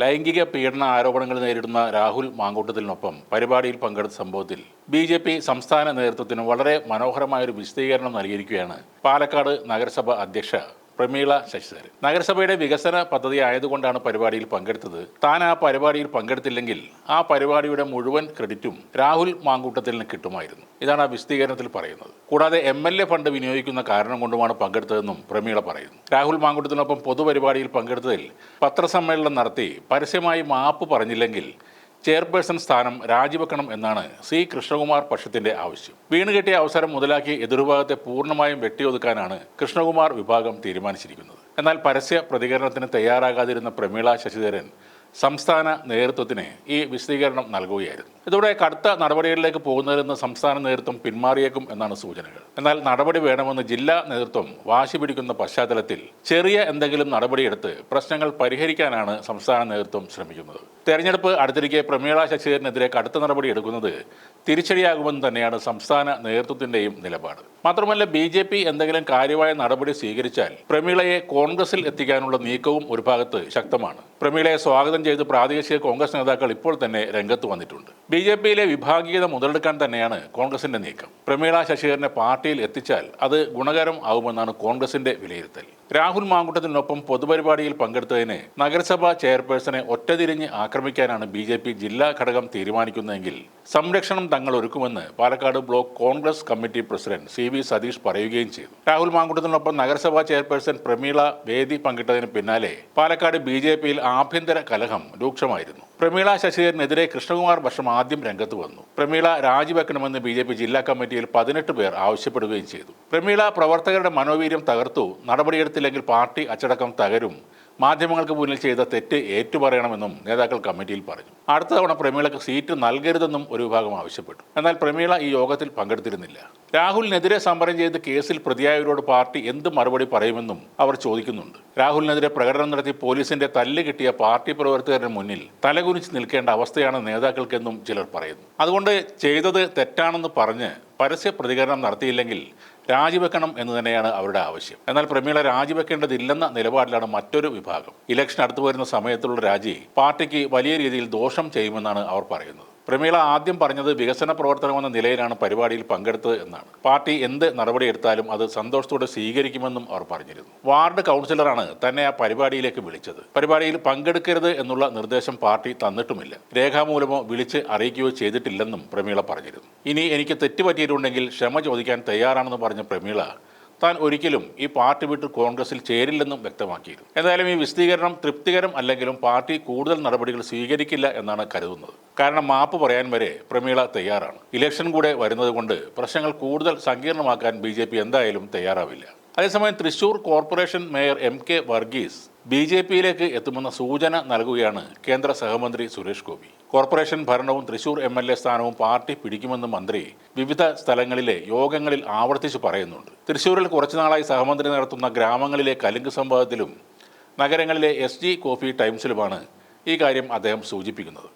ലൈംഗിക പീഡന ആരോപണങ്ങൾ നേരിടുന്ന രാഹുൽ മാങ്കൂട്ടത്തിനൊപ്പം പരിപാടിയിൽ പങ്കെടുത്ത സംഭവത്തിൽ ബി ജെ പി സംസ്ഥാന നേതൃത്വത്തിന് വളരെ മനോഹരമായ ഒരു വിശദീകരണം നൽകിയിരിക്കുകയാണ്. പാലക്കാട് നഗരസഭ അധ്യക്ഷ പ്രമീള ശശിധരൻ. നഗരസഭയുടെ വികസന പദ്ധതി ആയതുകൊണ്ടാണ് പരിപാടിയിൽ പങ്കെടുത്തത്. താൻ ആ പരിപാടിയിൽ പങ്കെടുത്തില്ലെങ്കിൽ ആ പരിപാടിയുടെ മുഴുവൻ ക്രെഡിറ്റും രാഹുൽ മാങ്കൂട്ടത്തിന് കിട്ടുമായിരുന്നു. ഇതാണ് ആ വിശദീകരണത്തിൽ പറയുന്നത്. കൂടാതെ എം എൽ എ ഫണ്ട് വിനിയോഗിക്കുന്ന കാരണം കൊണ്ടുമാണ് പങ്കെടുത്തതെന്നും പ്രമീള പറയുന്നു. രാഹുൽ മാങ്കൂട്ടത്തിനൊപ്പം പൊതുപരിപാടിയിൽ പങ്കെടുത്തതിൽ പത്രസമ്മേളനം നടത്തി പരസ്യമായി മാപ്പ് പറഞ്ഞില്ലെങ്കിൽ ചെയർപേഴ്സൺ സ്ഥാനം രാജിവെക്കണം എന്നാണ് സി കൃഷ്ണകുമാർ പക്ഷത്തിന്റെ ആവശ്യം. വീണുകെട്ടിയ അവസരം മുതലാക്കി എതിർഭാഗത്തെ പൂർണമായും വെട്ടിയൊതുക്കാനാണ് കൃഷ്ണകുമാർ വിഭാഗം തീരുമാനിച്ചിരിക്കുന്നത്. എന്നാൽ പരസ്യ പ്രതികരണത്തിന് തയ്യാറാകാതിരുന്ന പ്രമീള ശശിധരൻ സംസ്ഥാന നേതൃത്വത്തിന് ഈ വിശദീകരണം നൽകുകയായിരുന്നു. ഇതോടെ കടുത്ത നടപടികളിലേക്ക് പോകുന്നതിൽ സംസ്ഥാന നേതൃത്വം പിന്മാറിയേക്കും എന്നാണ് സൂചനകൾ. എന്നാൽ നടപടി വേണമെന്ന് ജില്ലാ നേതൃത്വം വാശി പിടിക്കുന്ന പശ്ചാത്തലത്തിൽ ചെറിയ എന്തെങ്കിലും നടപടിയെടുത്ത് പ്രശ്നങ്ങൾ പരിഹരിക്കാനാണ് സംസ്ഥാന നേതൃത്വം ശ്രമിക്കുന്നത്. തെരഞ്ഞെടുപ്പ് അടുത്തിരിക്കെ പ്രമീള ശശിധരനെതിരെ കടുത്ത നടപടി എടുക്കുന്നത് തിരിച്ചടിയാകുമെന്ന് തന്നെയാണ് സംസ്ഥാന നേതൃത്വത്തിന്റെയും നിലപാട്. മാത്രമല്ല ബി ജെ പി എന്തെങ്കിലും കാര്യമായ നടപടി സ്വീകരിച്ചാൽ പ്രമീളയെ കോൺഗ്രസിൽ എത്തിക്കാനുള്ള നീക്കവും ഒരു ഭാഗത്ത് ശക്തമാണ്. പ്രമീളയെ സ്വാഗതം ചെയ്ത് പ്രാദേശിക കോൺഗ്രസ് നേതാക്കൾ ഇപ്പോൾ തന്നെ രംഗത്ത് വന്നിട്ടുണ്ട്. ബി ജെ പിയിലെ വിഭാഗീയത മുതലെടുക്കാൻ തന്നെയാണ് കോൺഗ്രസിന്റെ നീക്കം. പ്രമീള ശശിധരനെ പാർട്ടിയിൽ എത്തിച്ചാൽ അത് ഗുണകരം ആവുമെന്നാണ് കോൺഗ്രസിന്റെ വിലയിരുത്തൽ. രാഹുൽ മാങ്കുട്ടത്തിനൊപ്പം പൊതുപരിപാടിയിൽ പങ്കെടുത്തതിന് നഗരസഭാ ചെയർപേഴ്സണെ ഒറ്റതിരിഞ്ഞ് ആക്രമിക്കാനാണ് ബി ജെ പി ജില്ലാ ഘടകം തീരുമാനിക്കുന്നതെങ്കിൽ സംരക്ഷണം തങ്ങൾ ഒരുക്കുമെന്ന് Palakkad block Congress committee president C V Satheesh പറയുകയും ചെയ്തു. രാഹുൽ മാങ്കുട്ടത്തിനൊപ്പം നഗരസഭാ ചെയർപേഴ്സൺ പ്രമീള വേദി പങ്കിട്ടതിന് പിന്നാലെ പാലക്കാട് ബി ജെ പിയിൽ ആഭ്യന്തര കലഹം രൂക്ഷമായിരുന്നു. പ്രമീള ശശിധരനെതിരെ കൃഷ്ണകുമാർ വർഷം ആദ്യം രംഗത്ത് വന്നു. പ്രമീള രാജിവെക്കണമെന്ന് ബി ജെ പി ജില്ലാ കമ്മിറ്റിയിൽ പതിനെട്ട് പേർ ആവശ്യപ്പെടുകയും ചെയ്തു. പ്രമീള പ്രവർത്തകരുടെ മനോവീര്യം തകർത്തു നടപടിയെടുത്തില്ലെങ്കിൽ പാർട്ടി അച്ചടക്കം തകരും. മാധ്യമങ്ങൾക്ക് മുന്നിൽ ചെയ്ത തെറ്റ് ഏറ്റുപറയണമെന്നും നേതാക്കൾ കമ്മിറ്റിയിൽ പറഞ്ഞു. അടുത്ത തവണ പ്രമീളക്ക് സീറ്റ് നൽകരുതെന്നും ഒരു വിഭാഗം ആവശ്യപ്പെട്ടു. എന്നാൽ പ്രമീള ഈ യോഗത്തിൽ പങ്കെടുത്തിരുന്നില്ല. രാഹുലിനെതിരെ സമരം ചെയ്ത് കേസിൽ പ്രതിയായവരോട് പാർട്ടി എന്ത് മറുപടി പറയുമെന്നും അവർ ചോദിക്കുന്നുണ്ട്. രാഹുലിനെതിരെ പ്രകടനം നടത്തി പോലീസിന്റെ തല്ല് കിട്ടിയ പാർട്ടി പ്രവർത്തകരുടെ മുന്നിൽ തലകുനിച്ച് നിൽക്കേണ്ട അവസ്ഥയാണ് നേതാക്കൾക്കെന്നും ചിലർ പറയുന്നു. അതുകൊണ്ട് ചെയ്തത് തെറ്റാണെന്ന് പറഞ്ഞ് പരസ്യ പ്രതികരണം നടത്തിയില്ലെങ്കിൽ രാജിവെക്കണം എന്ന് തന്നെയാണ് അവരുടെ ആവശ്യം. എന്നാൽ പ്രമീള രാജിവെക്കേണ്ടതില്ലെന്ന നിലപാടിലാണ് മറ്റൊരു വിഭാഗം. ഇലക്ഷൻ അടുത്തു വരുന്ന സമയത്തുള്ള രാജി പാർട്ടിക്ക് വലിയ രീതിയിൽ ദോഷം ചെയ്യുമെന്നാണ് അവർ പറയുന്നത്. പ്രമീള ആദ്യം പറഞ്ഞത് വികസന പ്രവർത്തനമെന്ന നിലയിലാണ് പരിപാടിയിൽ പങ്കെടുത്തത് എന്നാണ്. പാർട്ടി എന്ത് നടപടി നടപടിയെടുത്താലും അത് സന്തോഷത്തോടെ സ്വീകരിക്കുമെന്നും അവർ പറഞ്ഞിരുന്നു. വാർഡ് കൗൺസിലറാണ് തന്നെ ആ പരിപാടിയിലേക്ക് വിളിച്ചത്. പരിപാടിയിൽ പങ്കെടുക്കരുത് എന്നുള്ള നിർദ്ദേശം പാർട്ടി തന്നിട്ടുമില്ല. രേഖാമൂലമോ വിളിച്ച് അറിയിക്കുകയോ ചെയ്തിട്ടില്ലെന്നും പ്രമീള പറഞ്ഞിരുന്നു. ഇനി എനിക്ക് തെറ്റുപറ്റിയിട്ടുണ്ടെങ്കിൽ ക്ഷമ ചോദിക്കാൻ തയ്യാറാണെന്ന് പറഞ്ഞ പ്രമീള താൻ ഒരിക്കലും ഈ പാർട്ടി വിട്ട് കോൺഗ്രസിൽ ചേരില്ലെന്നും വ്യക്തമാക്കിയിരുന്നു. എന്തായാലും ഈ വിശദീകരണം തൃപ്തികരം അല്ലെങ്കിലും പാർട്ടി കൂടുതൽ നടപടികൾ സ്വീകരിക്കില്ല എന്നാണ് കരുതുന്നത്. കാരണം മാപ്പ് പറയാൻ വരെ പ്രമീള തയ്യാറാണ്. ഇലക്ഷൻ കൂടെ വരുന്നതുകൊണ്ട് പ്രശ്നങ്ങൾ കൂടുതൽ സങ്കീർണമാക്കാൻ ബി എന്തായാലും തയ്യാറാവില്ല. അതേസമയം Thrissur corporation mayor M K Varghese B J പിയിലേക്ക് എത്തുമെന്ന സൂചന നൽകുകയാണ് കേന്ദ്ര സഹമന്ത്രി സുരേഷ് ഗോപി. കോർപ്പറേഷൻ ഭരണവും തൃശൂർ എം എൽ എ സ്ഥാനവും പാർട്ടി പിടിക്കുമെന്ന് മന്ത്രി വിവിധ സ്ഥലങ്ങളിലെ യോഗങ്ങളിൽ ആവർത്തിച്ച് പറയുന്നുണ്ട്. തൃശൂരിൽ കുറച്ചുനാളായി സഹമന്ത്രി നടത്തുന്ന ഗ്രാമങ്ങളിലെ കലുങ്ക് സംഭവത്തിലും നഗരങ്ങളിലെ എസ് കോഫി ടൈംസിലുമാണ് ഈ കാര്യം അദ്ദേഹം സൂചിപ്പിക്കുന്നത്.